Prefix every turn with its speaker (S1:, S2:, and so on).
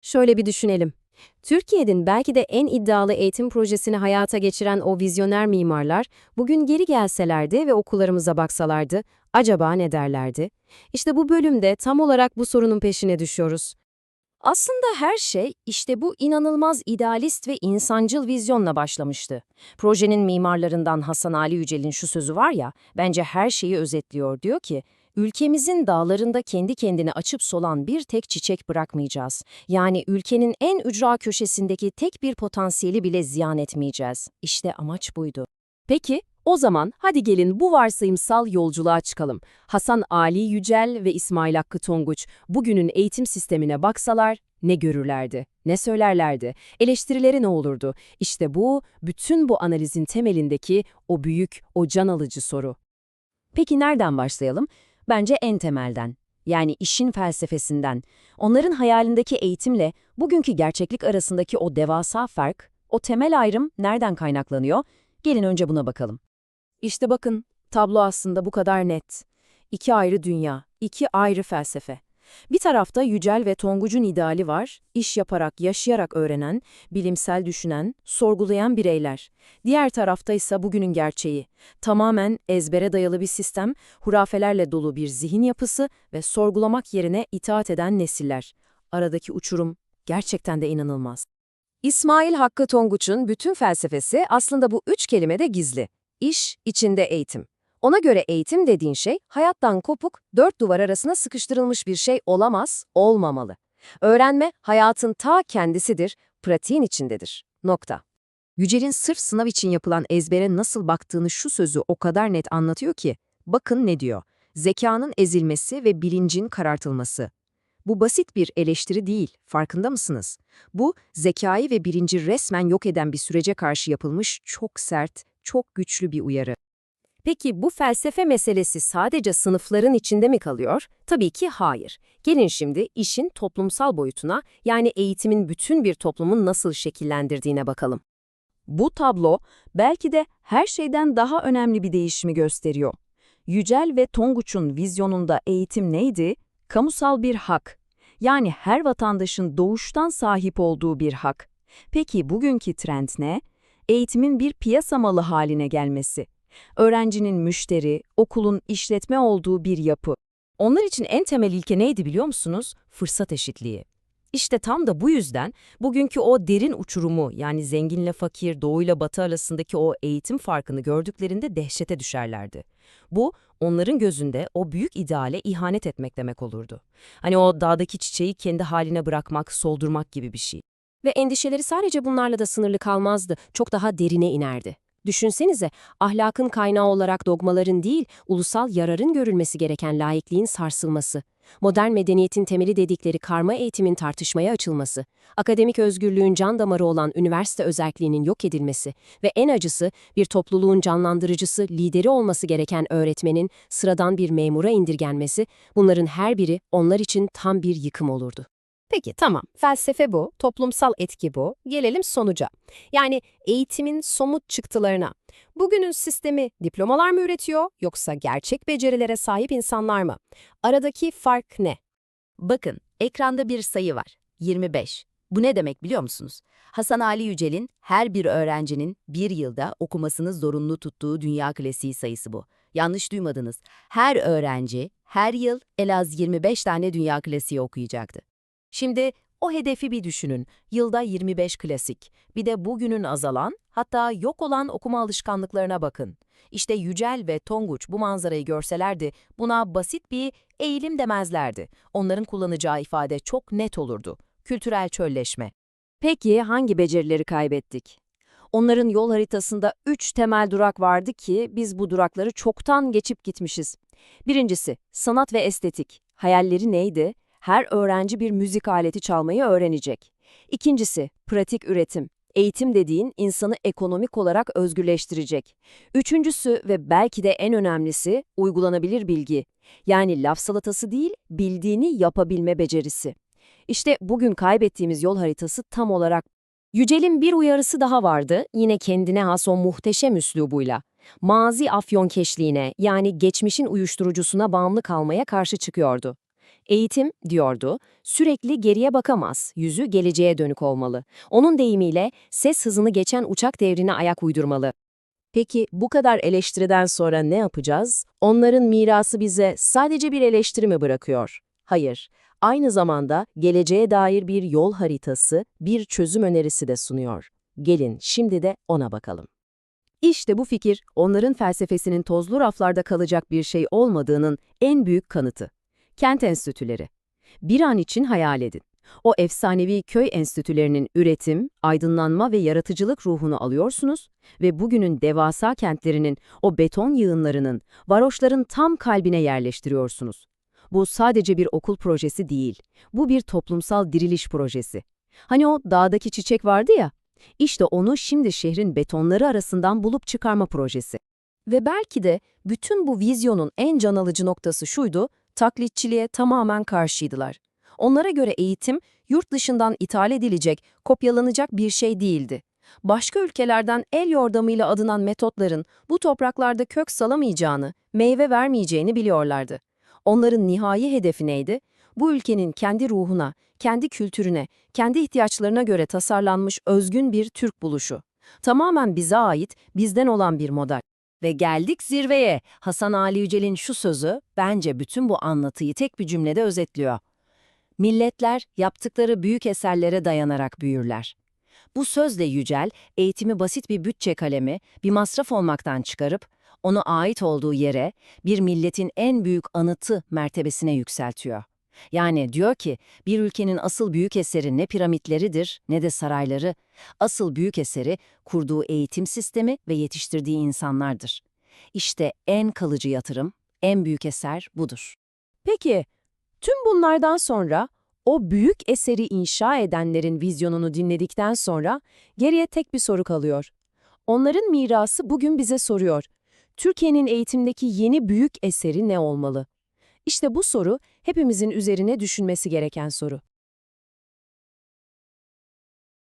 S1: Şöyle bir düşünelim. Türkiye'nin belki de en iddialı eğitim projesini hayata geçiren o vizyoner mimarlar bugün geri gelselerdi ve okullarımıza baksalardı, acaba ne derlerdi? İşte bu bölümde tam olarak bu sorunun peşine düşüyoruz. Aslında her şey işte bu inanılmaz idealist ve insancıl vizyonla başlamıştı. Projenin mimarlarından Hasan Ali Yücel'in şu sözü var ya, bence her şeyi özetliyor. Diyor ki, ülkemizin dağlarında kendi kendine açıp solan bir tek çiçek bırakmayacağız. Yani ülkenin en ücra köşesindeki tek bir potansiyeli bile ziyan etmeyeceğiz. İşte amaç buydu. Peki, o zaman hadi gelin bu varsayımsal yolculuğa çıkalım. Hasan Ali Yücel ve İsmail Hakkı Tonguç bugünün eğitim sistemine baksalar ne görürlerdi, ne söylerlerdi, eleştirileri ne olurdu? İşte bu, bütün bu analizin temelindeki o büyük, o can alıcı soru. Peki nereden başlayalım? Bence en temelden. Yani işin felsefesinden. Onların hayalindeki eğitimle bugünkü gerçeklik arasındaki o devasa fark, o temel ayrım nereden kaynaklanıyor? Gelin önce buna bakalım. İşte bakın, tablo aslında bu kadar net. İki ayrı dünya, iki ayrı felsefe. Bir tarafta Yücel ve Tonguç'un ideali var, iş yaparak, yaşayarak öğrenen, bilimsel düşünen, sorgulayan bireyler. Diğer tarafta ise bugünün gerçeği. Tamamen ezbere dayalı bir sistem, hurafelerle dolu bir zihin yapısı ve sorgulamak yerine itaat eden nesiller. Aradaki uçurum gerçekten de inanılmaz. İsmail Hakkı Tonguç'un bütün felsefesi aslında bu üç kelimede gizli. İş, içinde eğitim. Ona göre eğitim dediğin şey hayattan kopuk, dört duvar arasına sıkıştırılmış bir şey olamaz, olmamalı. Öğrenme hayatın ta kendisidir, pratiğin içindedir. Nokta. Yücel'in sırf sınav için yapılan ezbere nasıl baktığını şu sözü o kadar net anlatıyor ki, bakın ne diyor, zekanın ezilmesi ve bilincin karartılması. Bu basit bir eleştiri değil, farkında mısınız? Bu, zekayı ve bilinci resmen yok eden bir sürece karşı yapılmış çok sert, çok güçlü bir uyarı. Peki bu felsefe meselesi sadece sınıfların içinde mi kalıyor? Tabii ki hayır. Gelin şimdi işin toplumsal boyutuna, yani eğitimin bütün bir toplumun nasıl şekillendirdiğine bakalım. Bu tablo belki de her şeyden daha önemli bir değişimi gösteriyor. Yücel ve Tonguç'un vizyonunda eğitim neydi? Kamusal bir hak. Yani her vatandaşın doğuştan sahip olduğu bir hak. Peki bugünkü trend ne? Eğitimin bir piyasa malı haline gelmesi. Öğrencinin müşteri, okulun işletme olduğu bir yapı. Onlar için en temel ilke neydi biliyor musunuz? Fırsat eşitliği. İşte tam da bu yüzden bugünkü o derin uçurumu yani zenginle fakir, doğuyla batı arasındaki o eğitim farkını gördüklerinde dehşete düşerlerdi. Bu onların gözünde o büyük ideale ihanet etmek demek olurdu. Hani o dağdaki çiçeği kendi haline bırakmak, soldurmak gibi bir şey. Ve endişeleri sadece bunlarla da sınırlı kalmazdı, çok daha derine inerdi. Düşünsenize, ahlakın kaynağı olarak dogmaların değil, ulusal yararın görülmesi gereken laikliğin sarsılması, modern medeniyetin temeli dedikleri karma eğitimin tartışmaya açılması, akademik özgürlüğün can damarı olan üniversite özelliğinin yok edilmesi ve en acısı bir topluluğun canlandırıcısı, lideri olması gereken öğretmenin sıradan bir memura indirgenmesi, bunların her biri onlar için tam bir yıkım olurdu. Peki tamam, felsefe bu, toplumsal etki bu. Gelelim sonuca. Yani eğitimin somut çıktılarına. Bugünün sistemi diplomalar mı üretiyor yoksa gerçek becerilere sahip insanlar mı? Aradaki fark ne?
S2: Bakın, ekranda bir sayı var. 25. Bu ne demek biliyor musunuz? Hasan Ali Yücel'in her bir öğrencinin bir yılda okumasını zorunlu tuttuğu dünya klasiği sayısı bu. Yanlış duymadınız. Her öğrenci her yıl en az 25 tane dünya klasiği okuyacaktı. Şimdi o hedefi bir düşünün. Yılda 25 klasik. Bir de bugünün azalan, hatta yok olan okuma alışkanlıklarına bakın. İşte Yücel ve Tonguç bu manzarayı görselerdi buna basit bir eğilim demezlerdi. Onların kullanacağı ifade çok net olurdu. Kültürel çölleşme.
S1: Peki hangi becerileri kaybettik? Onların yol haritasında üç temel durak vardı ki biz bu durakları çoktan geçip gitmişiz. Birincisi, sanat ve estetik. Hayalleri neydi? Her öğrenci bir müzik aleti çalmayı öğrenecek. İkincisi, pratik üretim. Eğitim dediğin insanı ekonomik olarak özgürleştirecek. Üçüncüsü ve belki de en önemlisi uygulanabilir bilgi. Yani laf salatası değil, bildiğini yapabilme becerisi. İşte bugün kaybettiğimiz yol haritası tam olarak Yücel'in bir uyarısı daha vardı, yine kendine has o muhteşem üslubuyla. Mazi afyon keşliğine yani geçmişin uyuşturucusuna bağımlı kalmaya karşı çıkıyordu. Eğitim, diyordu, sürekli geriye bakamaz, yüzü geleceğe dönük olmalı. Onun deyimiyle ses hızını geçen uçak devrine ayak uydurmalı. Peki bu kadar eleştiriden sonra ne yapacağız? Onların mirası bize sadece bir eleştiri mi bırakıyor? Hayır, aynı zamanda geleceğe dair bir yol haritası, bir çözüm önerisi de sunuyor. Gelin şimdi de ona bakalım. İşte bu fikir, onların felsefesinin tozlu raflarda kalacak bir şey olmadığının en büyük kanıtı. Kent enstitüleri. Bir an için hayal edin. O efsanevi köy enstitülerinin üretim, aydınlanma ve yaratıcılık ruhunu alıyorsunuz ve bugünün devasa kentlerinin, o beton yığınlarının, varoşların tam kalbine yerleştiriyorsunuz. Bu sadece bir okul projesi değil, bu bir toplumsal diriliş projesi. Hani o dağdaki çiçek vardı ya, işte onu şimdi şehrin betonları arasından bulup çıkarma projesi. Ve belki de bütün bu vizyonun en can alıcı noktası şuydu, taklitçiliğe tamamen karşıydılar. Onlara göre eğitim, yurt dışından ithal edilecek, kopyalanacak bir şey değildi. Başka ülkelerden el yordamıyla adınan metotların bu topraklarda kök salamayacağını, meyve vermeyeceğini biliyorlardı. Onların nihai hedefi neydi? Bu ülkenin kendi ruhuna, kendi kültürüne, kendi ihtiyaçlarına göre tasarlanmış özgün bir Türk buluşu. Tamamen bize ait, bizden olan bir model. Ve geldik zirveye. Hasan Ali Yücel'in şu sözü bence bütün bu anlatıyı tek bir cümlede özetliyor. Milletler yaptıkları büyük eserlere dayanarak büyürler. Bu sözle Yücel, eğitimi basit bir bütçe kalemi, bir masraf olmaktan çıkarıp, onu ait olduğu yere, bir milletin en büyük anıtı mertebesine yükseltiyor. Yani diyor ki, bir ülkenin asıl büyük eseri ne piramitleridir ne de sarayları. Asıl büyük eseri kurduğu eğitim sistemi ve yetiştirdiği insanlardır. İşte en kalıcı yatırım, en büyük eser budur. Peki, tüm bunlardan sonra o büyük eseri inşa edenlerin vizyonunu dinledikten sonra geriye tek bir soru kalıyor. Onların mirası bugün bize soruyor. Türkiye'nin eğitimdeki yeni büyük eseri ne olmalı? İşte bu soru hepimizin üzerine düşünmesi gereken soru.